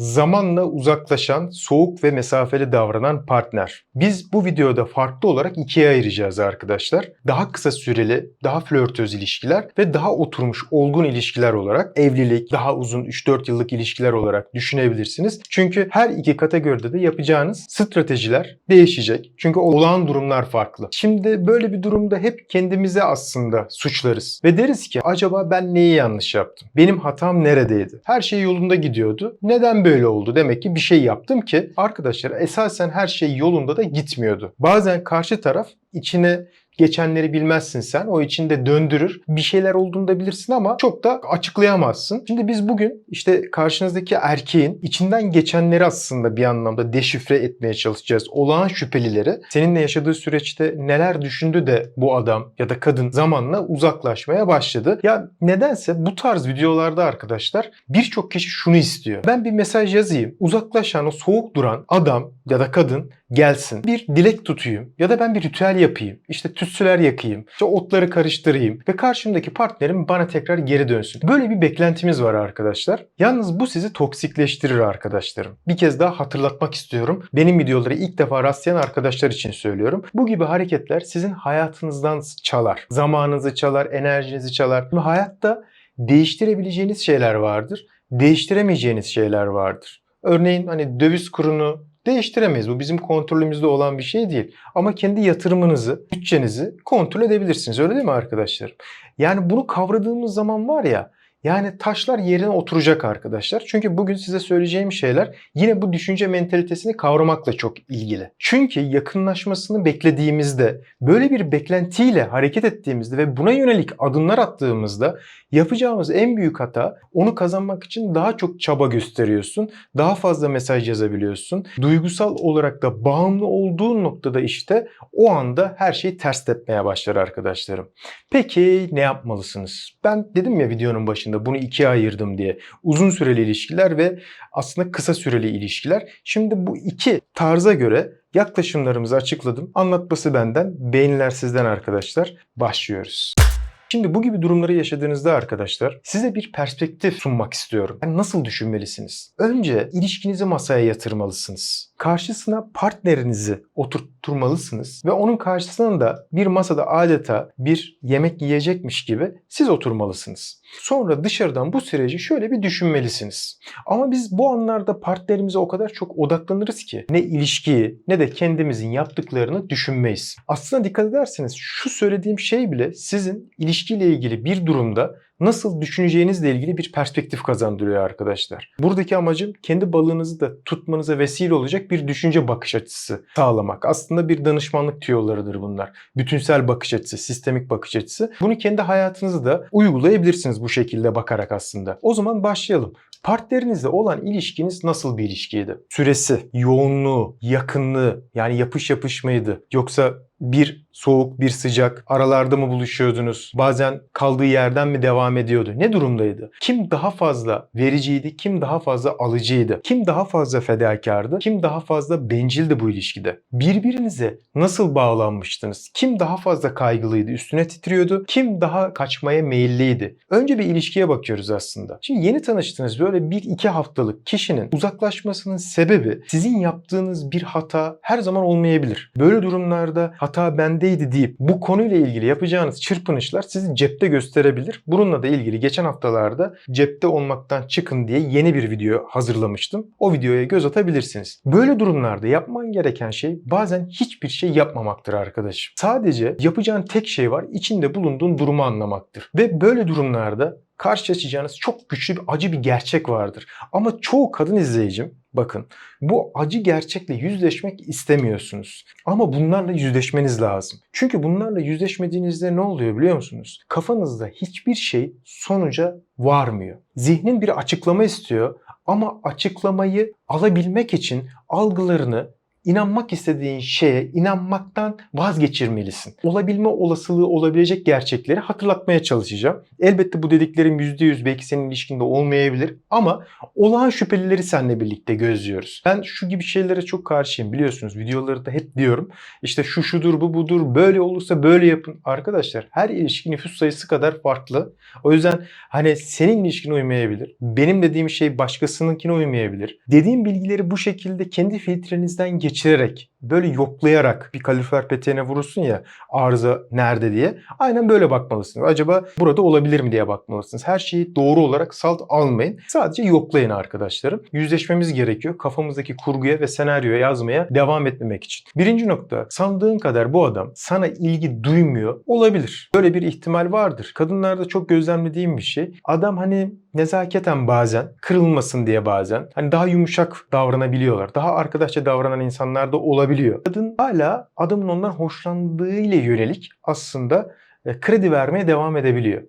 Zamanla uzaklaşan, soğuk ve mesafeli davranan partner. Biz bu videoda farklı olarak ikiye ayıracağız arkadaşlar. Daha kısa süreli, daha flörtöz ilişkiler ve daha oturmuş, olgun ilişkiler olarak evlilik, daha uzun 3-4 yıllık ilişkiler olarak düşünebilirsiniz. Çünkü her iki kategoride de yapacağınız stratejiler değişecek. Çünkü olağan durumlar farklı. Şimdi böyle bir durumda hep kendimize aslında suçlarız. Ve deriz ki acaba ben neyi yanlış yaptım? Benim hatam neredeydi? Her şey yolunda gidiyordu. Neden böyle oldu? Demek ki bir şey yaptım ki arkadaşlar esasen her şey yolunda da gitmiyordu. Bazen karşı taraf içine geçenleri bilmezsin sen. O içinde döndürür. Bir şeyler olduğunu da bilirsin ama çok da açıklayamazsın. Şimdi biz bugün işte karşınızdaki erkeğin içinden geçenleri aslında bir anlamda deşifre etmeye çalışacağız. Olağan şüphelileri seninle yaşadığı süreçte neler düşündü de bu adam ya da kadın zamanla uzaklaşmaya başladı. Ya nedense bu tarz videolarda arkadaşlar birçok kişi şunu istiyor. Ben bir mesaj yazayım. Uzaklaşan o soğuk duran adam ya da kadın gelsin. Bir dilek tutayım ya da ben bir ritüel yapayım. İşte tütsüler yakayım. İşte otları karıştırayım ve karşımdaki partnerim bana tekrar geri dönsün. Böyle bir beklentimiz var arkadaşlar. Yalnız bu sizi toksikleştirir arkadaşlarım. Bir kez daha hatırlatmak istiyorum. Benim videoları ilk defa rastlayan arkadaşlar için söylüyorum. Bu gibi hareketler sizin hayatınızdan çalar. Zamanınızı çalar, enerjinizi çalar. Ve hayatta değiştirebileceğiniz şeyler vardır. Değiştiremeyeceğiniz şeyler vardır. Örneğin hani döviz kurunu değiştiremeyiz. Bu bizim kontrolümüzde olan bir şey değil. Ama kendi yatırımınızı, bütçenizi kontrol edebilirsiniz. Öyle değil mi arkadaşlar? Yani bunu kavradığımız zaman var ya yani taşlar yerine oturacak arkadaşlar. Çünkü bugün size söyleyeceğim şeyler yine bu düşünce mentalitesini kavramakla çok ilgili. Çünkü yakınlaşmasını beklediğimizde, böyle bir beklentiyle hareket ettiğimizde ve buna yönelik adımlar attığımızda yapacağımız en büyük hata onu kazanmak için daha çok çaba gösteriyorsun. Daha fazla mesaj yazabiliyorsun. Duygusal olarak da bağımlı olduğun noktada işte o anda her şey ters tepmeye başlar arkadaşlarım. Peki ne yapmalısınız? Ben dedim ya videonun başında bunu ikiye ayırdım diye. Uzun süreli ilişkiler ve aslında kısa süreli ilişkiler. Şimdi bu iki tarza göre yaklaşımlarımızı açıkladım. Anlatması benden, beğeniler sizden arkadaşlar. Başlıyoruz. Şimdi bu gibi durumları yaşadığınızda arkadaşlar size bir perspektif sunmak istiyorum. Yani nasıl düşünmelisiniz? Önce ilişkinizi masaya yatırmalısınız. Karşısına partnerinizi oturtturmalısınız ve onun karşısına da bir masada adeta bir yemek yiyecekmiş gibi siz oturmalısınız. Sonra dışarıdan bu süreci şöyle bir düşünmelisiniz. Ama biz bu anlarda partnerimize o kadar çok odaklanırız ki ne ilişkiyi ne de kendimizin yaptıklarını düşünmeyiz. Aslında dikkat ederseniz şu söylediğim şey bile sizin ilişkiyle ilgili bir durumda nasıl düşüneceğinizle ilgili bir perspektif kazandırıyor arkadaşlar. Buradaki amacım kendi balığınızı da tutmanıza vesile olacak bir düşünce bakış açısı sağlamak. Aslında bir danışmanlık tüyolarıdır bunlar. Bütünsel bakış açısı, sistemik bakış açısı. Bunu kendi hayatınızda da uygulayabilirsiniz bu şekilde bakarak aslında. O zaman başlayalım. Partnerinizle olan ilişkiniz nasıl bir ilişkiydi? Süresi, yoğunluğu, yakınlığı yani yapış yapış mıydı? Yoksa bir soğuk bir sıcak aralarda mı buluşuyordunuz? Bazen kaldığı yerden mi devam ediyordu? Ne durumdaydı? Kim daha fazla vericiydi? Kim daha fazla alıcıydı? Kim daha fazla fedakardı? Kim daha fazla bencildi bu ilişkide? Birbirinize nasıl bağlanmıştınız? Kim daha fazla kaygılıydı? Üstüne titriyordu? Kim daha kaçmaya meyilliydi? Önce bir ilişkiye bakıyoruz aslında. Şimdi yeni tanıştığınız böyle bir iki haftalık kişinin uzaklaşmasının sebebi sizin yaptığınız bir hata her zaman olmayabilir. Böyle durumlarda hata bendeydi deyip bu konuyla ilgili yapacağınız çırpınışlar sizi cepte gösterebilir. Bununla da ilgili geçen haftalarda cepte olmaktan çıkın diye yeni bir video hazırlamıştım. O videoya göz atabilirsiniz. Böyle durumlarda yapman gereken şey bazen hiçbir şey yapmamaktır arkadaşım. Sadece yapacağın tek şey var içinde bulunduğun durumu anlamaktır. Ve böyle durumlarda karşılaşacağınız çok güçlü bir acı bir gerçek vardır. Ama çoğu kadın izleyicim bakın bu acı gerçekle yüzleşmek istemiyorsunuz. Ama bunlarla yüzleşmeniz lazım. Çünkü bunlarla yüzleşmediğinizde ne oluyor biliyor musunuz? Kafanızda hiçbir şey sonuca varmıyor. Zihnin bir açıklama istiyor ama açıklamayı alabilmek için algılarını inanmak istediğin şeye inanmaktan vazgeçirmelisin. Olabilme olasılığı olabilecek gerçekleri hatırlatmaya çalışacağım. Elbette bu dediklerim %100 belki senin ilişkinde olmayabilir ama olağan şüphelileri seninle birlikte gözlüyoruz. Ben şu gibi şeylere çok karşıyım biliyorsunuz. Videoları da hep diyorum. İşte şu şudur bu budur böyle olursa böyle yapın. Arkadaşlar her ilişki nüfus sayısı kadar farklı. O yüzden hani senin ilişkine uymayabilir. Benim dediğim şey başkasınınkine uymayabilir. Dediğim bilgileri bu şekilde kendi filtrenizden geçirerek böyle yoklayarak bir kalorifer peteğine vurursun ya arıza nerede diye. Aynen böyle bakmalısınız. Acaba burada olabilir mi diye bakmalısınız. Her şeyi doğru olarak salt almayın. Sadece yoklayın arkadaşlarım. Yüzleşmemiz gerekiyor. Kafamızdaki kurguya ve senaryoya yazmaya devam etmemek için. Birinci nokta. Sandığın kadar bu adam sana ilgi duymuyor olabilir. Böyle bir ihtimal vardır. Kadınlarda çok gözlemlediğim bir şey. Adam hani nezaketen bazen kırılmasın diye bazen hani daha yumuşak davranabiliyorlar. Daha arkadaşça davranan insanlar da olabiliyor. Kadın hala adamın ondan hoşlandığıyla yönelik aslında e, kredi vermeye devam edebiliyor.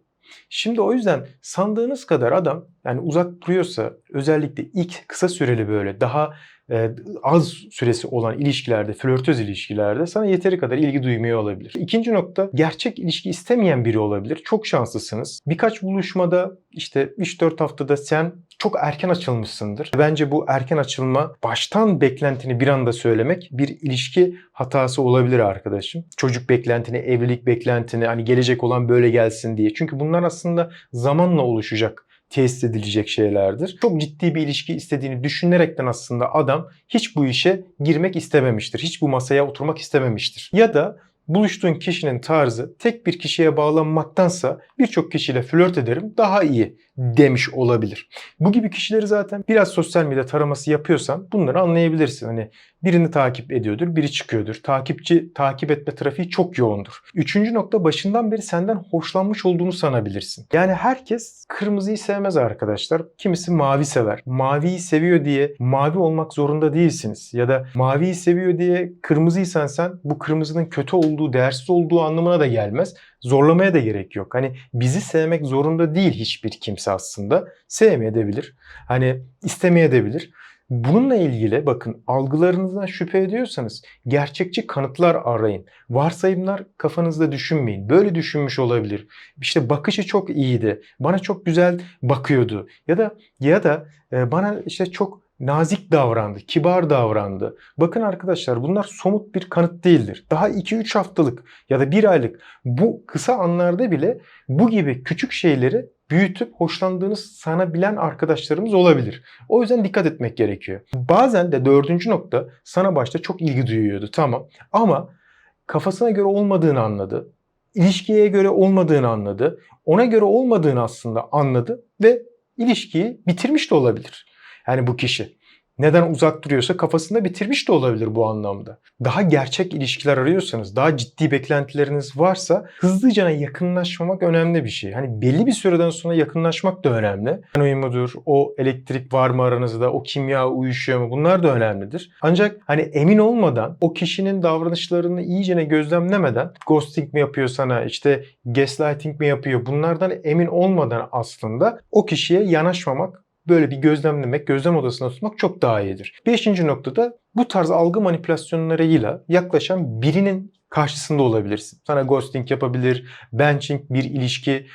Şimdi o yüzden sandığınız kadar adam yani uzak duruyorsa özellikle ilk kısa süreli böyle daha e, az süresi olan ilişkilerde, flörtöz ilişkilerde sana yeteri kadar ilgi duymuyor olabilir. İkinci nokta gerçek ilişki istemeyen biri olabilir. Çok şanslısınız. Birkaç buluşmada işte 3-4 haftada sen çok erken açılmışsındır. Bence bu erken açılma baştan beklentini bir anda söylemek bir ilişki hatası olabilir arkadaşım. Çocuk beklentini, evlilik beklentini hani gelecek olan böyle gelsin diye. Çünkü bunlar aslında zamanla oluşacak tesis edilecek şeylerdir. Çok ciddi bir ilişki istediğini düşünerekten aslında adam hiç bu işe girmek istememiştir. Hiç bu masaya oturmak istememiştir. Ya da buluştuğun kişinin tarzı tek bir kişiye bağlanmaktansa birçok kişiyle flört ederim daha iyi demiş olabilir. Bu gibi kişileri zaten biraz sosyal medya taraması yapıyorsan bunları anlayabilirsin. Hani birini takip ediyordur, biri çıkıyordur. Takipçi takip etme trafiği çok yoğundur. Üçüncü nokta başından beri senden hoşlanmış olduğunu sanabilirsin. Yani herkes kırmızıyı sevmez arkadaşlar. Kimisi mavi sever. Maviyi seviyor diye mavi olmak zorunda değilsiniz. Ya da maviyi seviyor diye kırmızıysan sen bu kırmızının kötü olduğu, değersiz olduğu anlamına da gelmez. Zorlamaya da gerek yok. Hani bizi sevmek zorunda değil hiçbir kimse aslında. Sevmeyebilir. Hani istemeyebilir. Bununla ilgili bakın algılarınızdan şüphe ediyorsanız gerçekçi kanıtlar arayın. Varsayımlar kafanızda düşünmeyin. Böyle düşünmüş olabilir. İşte bakışı çok iyiydi. Bana çok güzel bakıyordu. Ya da ya da e, bana işte çok nazik davrandı, kibar davrandı. Bakın arkadaşlar bunlar somut bir kanıt değildir. Daha 2-3 haftalık ya da 1 aylık bu kısa anlarda bile bu gibi küçük şeyleri büyütüp hoşlandığınız sanabilen arkadaşlarımız olabilir. O yüzden dikkat etmek gerekiyor. Bazen de dördüncü nokta sana başta çok ilgi duyuyordu tamam ama kafasına göre olmadığını anladı. İlişkiye göre olmadığını anladı. Ona göre olmadığını aslında anladı ve ilişkiyi bitirmiş de olabilir. Yani bu kişi neden uzak duruyorsa kafasında bitirmiş de olabilir bu anlamda. Daha gerçek ilişkiler arıyorsanız, daha ciddi beklentileriniz varsa hızlıca yakınlaşmamak önemli bir şey. Hani belli bir süreden sonra yakınlaşmak da önemli. Uyumudur, o elektrik var mı aranızda, o kimya uyuşuyor mu bunlar da önemlidir. Ancak hani emin olmadan o kişinin davranışlarını iyicene gözlemlemeden ghosting mi yapıyor sana, işte gaslighting mi yapıyor bunlardan emin olmadan aslında o kişiye yanaşmamak böyle bir gözlemlemek, gözlem odasında tutmak çok daha iyidir. Beşinci noktada bu tarz algı manipülasyonlarıyla yaklaşan birinin karşısında olabilirsin. Sana ghosting yapabilir, benching bir ilişki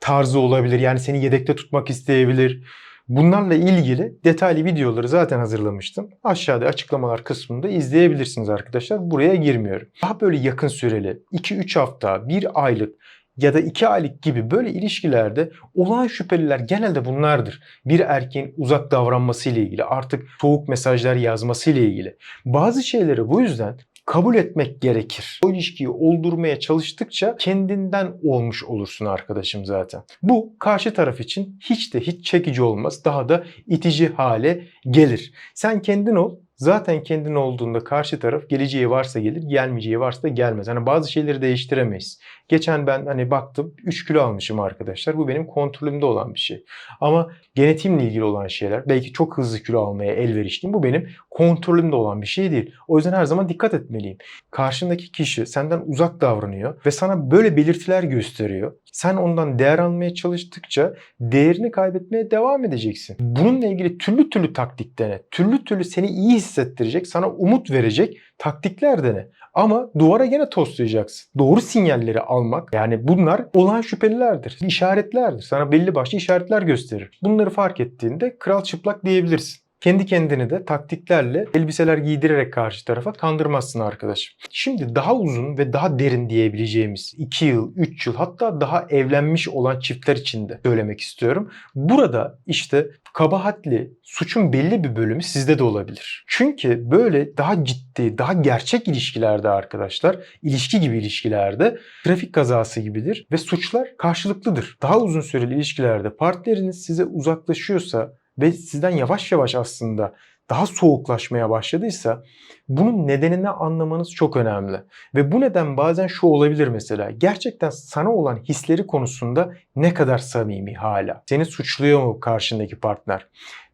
tarzı olabilir. Yani seni yedekte tutmak isteyebilir. Bunlarla ilgili detaylı videoları zaten hazırlamıştım. Aşağıda açıklamalar kısmında izleyebilirsiniz arkadaşlar. Buraya girmiyorum. Daha böyle yakın süreli 2-3 hafta, 1 aylık ya da 2 aylık gibi böyle ilişkilerde olağan şüpheliler genelde bunlardır. Bir erkeğin uzak davranması ile ilgili, artık soğuk mesajlar yazması ile ilgili. Bazı şeyleri bu yüzden kabul etmek gerekir. O ilişkiyi oldurmaya çalıştıkça kendinden olmuş olursun arkadaşım zaten. Bu karşı taraf için hiç de hiç çekici olmaz. Daha da itici hale gelir. Sen kendin ol. Zaten kendin olduğunda karşı taraf geleceği varsa gelir, gelmeyeceği varsa gelmez. Hani bazı şeyleri değiştiremeyiz. Geçen ben hani baktım 3 kilo almışım arkadaşlar. Bu benim kontrolümde olan bir şey. Ama genetimle ilgili olan şeyler belki çok hızlı kilo almaya elverişliyim. Bu benim kontrolümde olan bir şey değil. O yüzden her zaman dikkat etmeliyim. Karşındaki kişi senden uzak davranıyor ve sana böyle belirtiler gösteriyor. Sen ondan değer almaya çalıştıkça değerini kaybetmeye devam edeceksin. Bununla ilgili türlü türlü taktik dene. Türlü türlü seni iyi hissettirecek, sana umut verecek taktikler dene. Ama duvara gene toslayacaksın. Doğru sinyalleri almak yani bunlar olan şüphelilerdir. işaretlerdir. Sana belli başlı işaretler gösterir. Bunları fark ettiğinde kral çıplak diyebilirsin. Kendi kendini de taktiklerle elbiseler giydirerek karşı tarafa kandırmazsın arkadaşım. Şimdi daha uzun ve daha derin diyebileceğimiz 2 yıl, 3 yıl hatta daha evlenmiş olan çiftler için de söylemek istiyorum. Burada işte kabahatli, suçun belli bir bölümü sizde de olabilir. Çünkü böyle daha ciddi, daha gerçek ilişkilerde arkadaşlar, ilişki gibi ilişkilerde trafik kazası gibidir ve suçlar karşılıklıdır. Daha uzun süreli ilişkilerde partneriniz size uzaklaşıyorsa ve sizden yavaş yavaş aslında daha soğuklaşmaya başladıysa bunun nedenini anlamanız çok önemli. Ve bu neden bazen şu olabilir mesela. Gerçekten sana olan hisleri konusunda ne kadar samimi hala? Seni suçluyor mu karşındaki partner?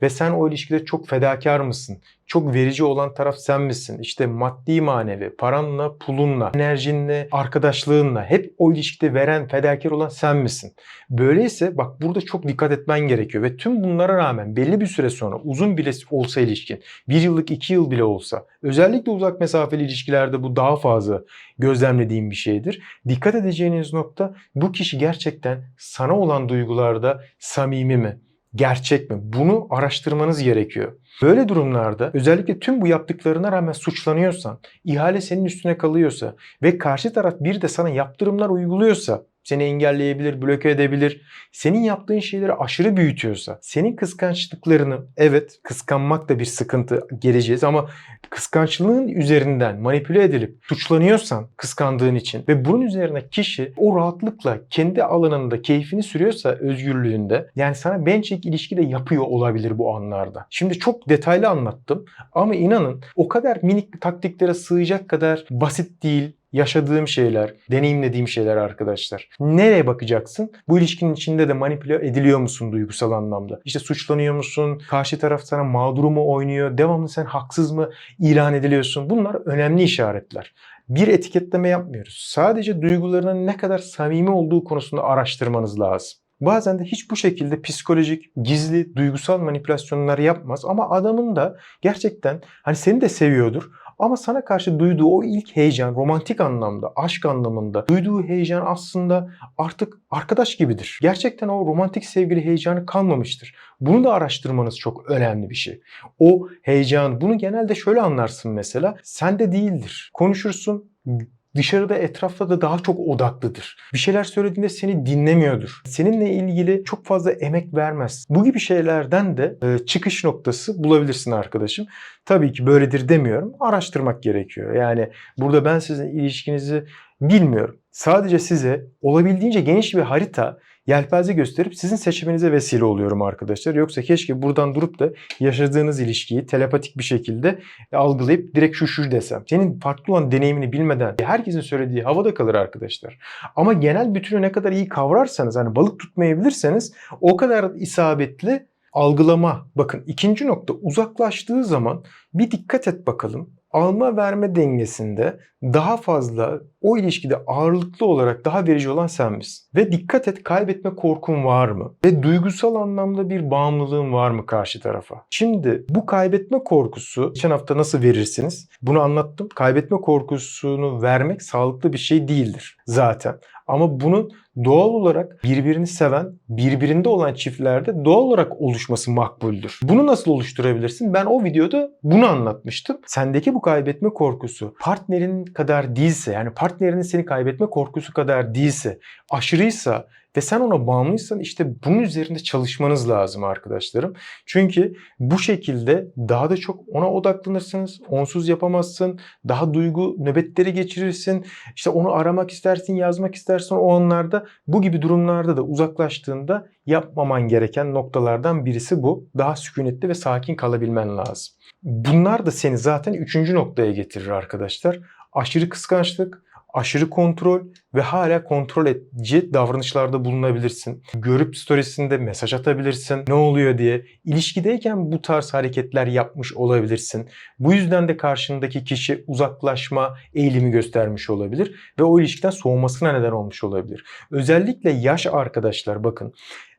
Ve sen o ilişkide çok fedakar mısın? Çok verici olan taraf sen misin? İşte maddi manevi, paranla, pulunla, enerjinle, arkadaşlığınla hep o ilişkide veren, fedakar olan sen misin? Böyleyse bak burada çok dikkat etmen gerekiyor ve tüm bunlara rağmen belli bir süre sonra uzun bile olsa ilişkin, bir yıllık iki yıl bile olsa özellikle uzak mesafeli ilişkilerde bu daha fazla gözlemlediğim bir şeydir. Dikkat edeceğiniz nokta bu kişi gerçekten sana olan duygularda samimi mi? Gerçek mi? Bunu araştırmanız gerekiyor. Böyle durumlarda özellikle tüm bu yaptıklarına rağmen suçlanıyorsan, ihale senin üstüne kalıyorsa ve karşı taraf bir de sana yaptırımlar uyguluyorsa seni engelleyebilir, bloke edebilir. Senin yaptığın şeyleri aşırı büyütüyorsa, senin kıskançlıklarını evet kıskanmak da bir sıkıntı geleceğiz ama kıskançlığın üzerinden manipüle edilip suçlanıyorsan kıskandığın için ve bunun üzerine kişi o rahatlıkla kendi alanında keyfini sürüyorsa özgürlüğünde yani sana bençek ilişki de yapıyor olabilir bu anlarda. Şimdi çok detaylı anlattım ama inanın o kadar minik taktiklere sığacak kadar basit değil, yaşadığım şeyler, deneyimlediğim şeyler arkadaşlar. Nereye bakacaksın? Bu ilişkinin içinde de manipüle ediliyor musun duygusal anlamda? İşte suçlanıyor musun? Karşı taraf sana mağduru mu oynuyor? Devamlı sen haksız mı ilan ediliyorsun? Bunlar önemli işaretler. Bir etiketleme yapmıyoruz. Sadece duygularının ne kadar samimi olduğu konusunda araştırmanız lazım. Bazen de hiç bu şekilde psikolojik, gizli, duygusal manipülasyonlar yapmaz ama adamın da gerçekten hani seni de seviyordur ama sana karşı duyduğu o ilk heyecan romantik anlamda, aşk anlamında duyduğu heyecan aslında artık arkadaş gibidir. Gerçekten o romantik sevgili heyecanı kalmamıştır. Bunu da araştırmanız çok önemli bir şey. O heyecan, bunu genelde şöyle anlarsın mesela. Sende değildir. Konuşursun, dışarıda etrafta da daha çok odaklıdır. Bir şeyler söylediğinde seni dinlemiyordur. Seninle ilgili çok fazla emek vermez. Bu gibi şeylerden de e, çıkış noktası bulabilirsin arkadaşım. Tabii ki böyledir demiyorum. Araştırmak gerekiyor. Yani burada ben sizin ilişkinizi bilmiyorum. Sadece size olabildiğince geniş bir harita yelpaze gösterip sizin seçiminize vesile oluyorum arkadaşlar. Yoksa keşke buradan durup da yaşadığınız ilişkiyi telepatik bir şekilde algılayıp direkt şu şu desem. Senin farklı olan deneyimini bilmeden herkesin söylediği havada kalır arkadaşlar. Ama genel bütünü ne kadar iyi kavrarsanız hani balık tutmayabilirseniz o kadar isabetli algılama. Bakın ikinci nokta uzaklaştığı zaman bir dikkat et bakalım alma verme dengesinde daha fazla o ilişkide ağırlıklı olarak daha verici olan sen misin? Ve dikkat et kaybetme korkun var mı? Ve duygusal anlamda bir bağımlılığın var mı karşı tarafa? Şimdi bu kaybetme korkusu geçen hafta nasıl verirsiniz? Bunu anlattım. Kaybetme korkusunu vermek sağlıklı bir şey değildir zaten. Ama bunun doğal olarak birbirini seven, birbirinde olan çiftlerde doğal olarak oluşması makbuldür. Bunu nasıl oluşturabilirsin? Ben o videoda bunu anlatmıştım. Sendeki bu kaybetme korkusu partnerin kadar değilse yani partnerinin seni kaybetme korkusu kadar değilse aşırıysa ve sen ona bağımlıysan işte bunun üzerinde çalışmanız lazım arkadaşlarım. Çünkü bu şekilde daha da çok ona odaklanırsınız. Onsuz yapamazsın. Daha duygu nöbetleri geçirirsin. İşte onu aramak istersin, yazmak istersin o anlarda. Bu gibi durumlarda da uzaklaştığında yapmaman gereken noktalardan birisi bu. Daha sükunetli ve sakin kalabilmen lazım. Bunlar da seni zaten üçüncü noktaya getirir arkadaşlar. Aşırı kıskançlık, aşırı kontrol ve hala kontrol edici davranışlarda bulunabilirsin. Görüp storiesinde mesaj atabilirsin. Ne oluyor diye. İlişkideyken bu tarz hareketler yapmış olabilirsin. Bu yüzden de karşındaki kişi uzaklaşma eğilimi göstermiş olabilir ve o ilişkiden soğumasına neden olmuş olabilir. Özellikle yaş arkadaşlar bakın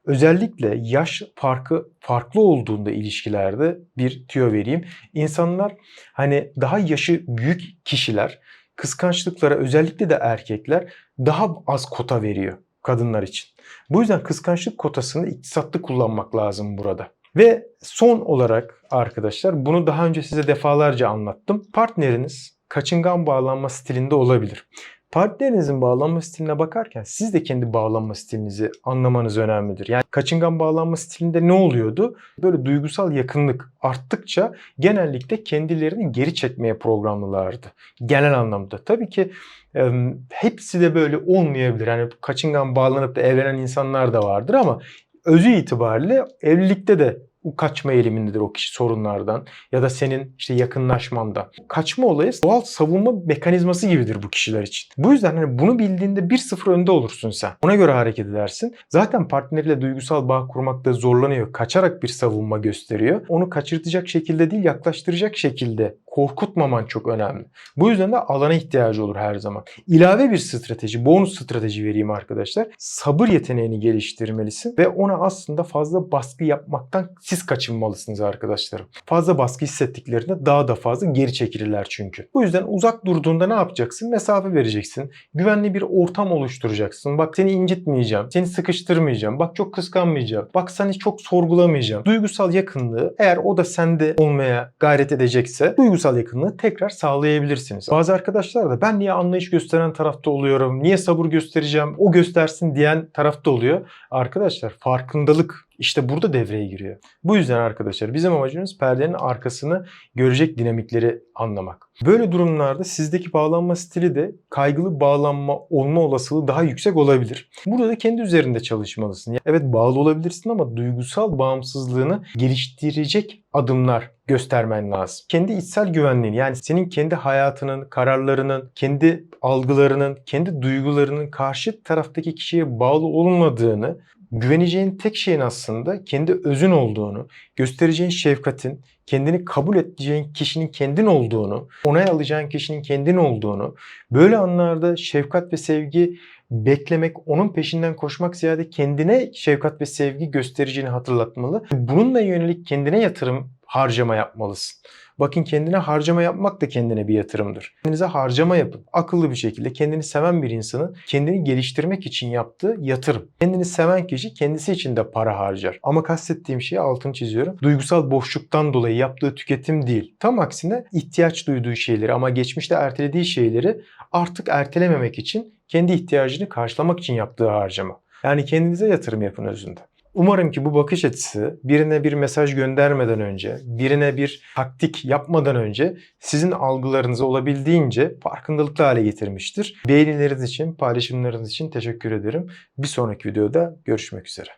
Özellikle yaş farkı farklı olduğunda ilişkilerde bir tüyo vereyim. İnsanlar hani daha yaşı büyük kişiler kıskançlıklara özellikle de erkekler daha az kota veriyor kadınlar için. Bu yüzden kıskançlık kotasını iktisatlı kullanmak lazım burada. Ve son olarak arkadaşlar bunu daha önce size defalarca anlattım. Partneriniz kaçıngan bağlanma stilinde olabilir. Partnerinizin bağlanma stiline bakarken siz de kendi bağlanma stilinizi anlamanız önemlidir. Yani kaçıngan bağlanma stilinde ne oluyordu? Böyle duygusal yakınlık arttıkça genellikle kendilerini geri çekmeye programlılardı. Genel anlamda. Tabii ki e, hepsi de böyle olmayabilir. Yani kaçıngan bağlanıp da evlenen insanlar da vardır ama özü itibariyle evlilikte de kaçma eğilimindedir o kişi sorunlardan ya da senin işte yakınlaşmanda. Kaçma olayı doğal savunma mekanizması gibidir bu kişiler için. Bu yüzden hani bunu bildiğinde 1-0 önde olursun sen. Ona göre hareket edersin. Zaten partneriyle duygusal bağ kurmakta zorlanıyor. Kaçarak bir savunma gösteriyor. Onu kaçırtacak şekilde değil yaklaştıracak şekilde korkutmaman çok önemli. Bu yüzden de alana ihtiyacı olur her zaman. İlave bir strateji, bonus strateji vereyim arkadaşlar. Sabır yeteneğini geliştirmelisin ve ona aslında fazla baskı yapmaktan siz kaçınmalısınız arkadaşlarım. Fazla baskı hissettiklerinde daha da fazla geri çekilirler çünkü. Bu yüzden uzak durduğunda ne yapacaksın? Mesafe vereceksin. Güvenli bir ortam oluşturacaksın. Bak seni incitmeyeceğim. Seni sıkıştırmayacağım. Bak çok kıskanmayacağım. Bak seni çok sorgulamayacağım. Duygusal yakınlığı eğer o da sende olmaya gayret edecekse duygusal yakınlığı tekrar sağlayabilirsiniz. Bazı arkadaşlar da ben niye anlayış gösteren tarafta oluyorum? Niye sabır göstereceğim? O göstersin diyen tarafta oluyor. Arkadaşlar farkındalık işte burada devreye giriyor. Bu yüzden arkadaşlar bizim amacımız perdenin arkasını görecek dinamikleri anlamak. Böyle durumlarda sizdeki bağlanma stili de kaygılı bağlanma olma olasılığı daha yüksek olabilir. Burada da kendi üzerinde çalışmalısın. Evet bağlı olabilirsin ama duygusal bağımsızlığını geliştirecek adımlar göstermen lazım. Kendi içsel güvenliğini yani senin kendi hayatının, kararlarının, kendi algılarının, kendi duygularının karşı taraftaki kişiye bağlı olmadığını güveneceğin tek şeyin aslında kendi özün olduğunu, göstereceğin şefkatin, kendini kabul edeceğin kişinin kendin olduğunu, onay alacağın kişinin kendin olduğunu, böyle anlarda şefkat ve sevgi beklemek, onun peşinden koşmak ziyade kendine şefkat ve sevgi göstereceğini hatırlatmalı. Bununla yönelik kendine yatırım harcama yapmalısın. Bakın kendine harcama yapmak da kendine bir yatırımdır. Kendinize harcama yapın. Akıllı bir şekilde kendini seven bir insanın kendini geliştirmek için yaptığı yatırım. Kendini seven kişi kendisi için de para harcar. Ama kastettiğim şeyi altını çiziyorum. Duygusal boşluktan dolayı yaptığı tüketim değil. Tam aksine ihtiyaç duyduğu şeyleri ama geçmişte ertelediği şeyleri artık ertelememek için kendi ihtiyacını karşılamak için yaptığı harcama. Yani kendinize yatırım yapın özünde. Umarım ki bu bakış açısı birine bir mesaj göndermeden önce, birine bir taktik yapmadan önce sizin algılarınızı olabildiğince farkındalıklı hale getirmiştir. Beğenileriniz için, paylaşımlarınız için teşekkür ederim. Bir sonraki videoda görüşmek üzere.